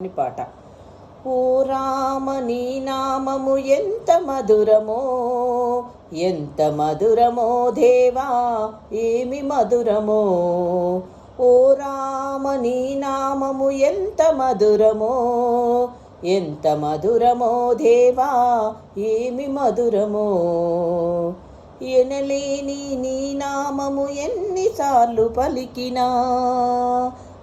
అని పాట. ఓ రామ నీ నామము ఎంత మధురమో ఎంత మధురమో దేవా ఏమి మధురమో. ఓ రామ నీ నామము ఎంత మధురమో ఎంత మధురమో దేవా ఏమి మధురమో. ఎనలేని నీ నామము ఎన్నిసార్లు పలికినా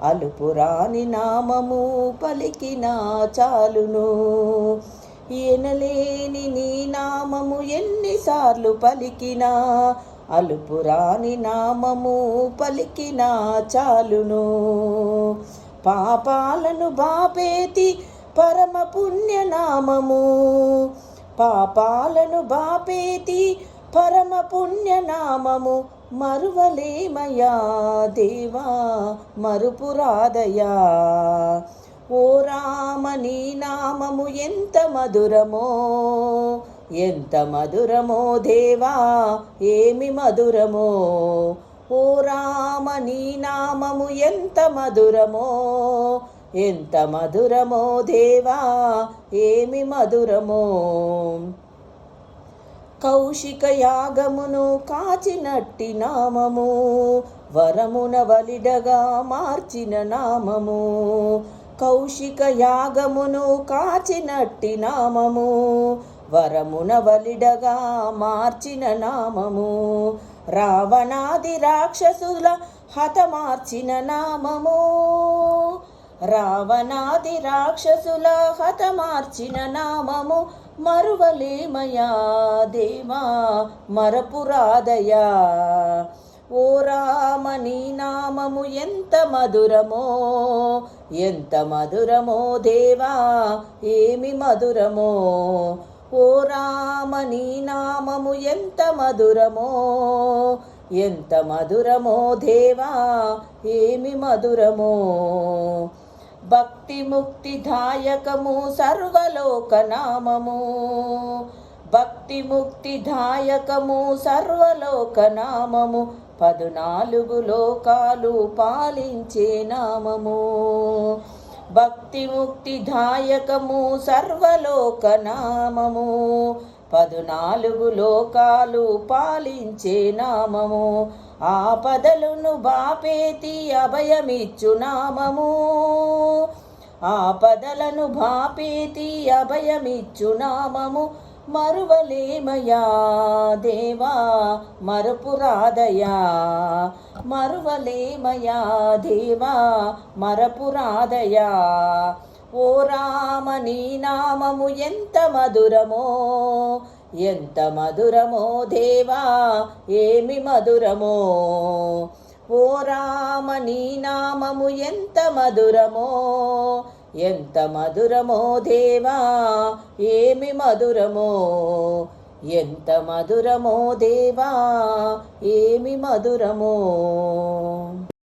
అలుపురాని నామము పలికినా చాలును. ఎనలేని నీ నామము ఎన్నిసార్లు పలికినా అలుపురాని నామము పలికినా చాలును. పాపాలను బాపేతి పరమ పుణ్యనామము పాపాలను బాపేతి పరమ పుణ్యనామము మరువలేమయా దేవా మరుపురాదయా ఓ రామ నీ నామము ఎంత మధురమో ఎంత మధురమో దేవా ఏమి మధురమో. ఓ రామ నీ నామము ఎంత మధురమో ఎంత మధురమో దేవా ఏమి మధురమో. కౌశిక యాగమును కాచినట్టి నామము వరమున వలిడగా మార్చిన నామము. కౌశిక యాగమును కాచినట్టి నామము వరమున వలిడగా మార్చిన నామము. రావణాది రాక్షసుల హతమార్చిన నామము. రావణాది రాక్షసుల హతమార్చిన నామము. మరువలేమయా దేవా మరపురాదయా ఓ రామ నీ నామము ఎంత మధురమో ఎంత మధురమో దేవా ఏమి మధురమో. ఓ రామ నీ నామము ఎంత మధురమో ఎంత మధురమో దేవా ఏమి మధురమో. భక్తిముక్తిదాయకము సర్వలోకనామము. దాయకము సర్వలోక నామము సర్వలోక నామము పదునాలుగు లోకాలు పాలించే నామము. భక్తిముక్తిదాయకము సర్వలోకనామము. దాయకము సర్వలోక నామము పదునాలుగు లోకాలు పాలించే నామము. ఆపదలను బాపేతి అభయమిచ్చు నామము. ఆపదలను బాపేతి అభయమిచ్చు నామము. మరువలేమయా దేవా మరపురాదయా మరువలేమయా దేవా మరపురాదయా ఓ రామ నీ నామము ఎంత మధురమో ఎంత మధురమో దేవా ఏమి మధురమో. ఓ రామ నీ నామము ఎంత మధురమో ఎంత మధురమో దేవా ఏమి మధురమో. ఎంత మధురమో దేవా ఏమి మధురమో.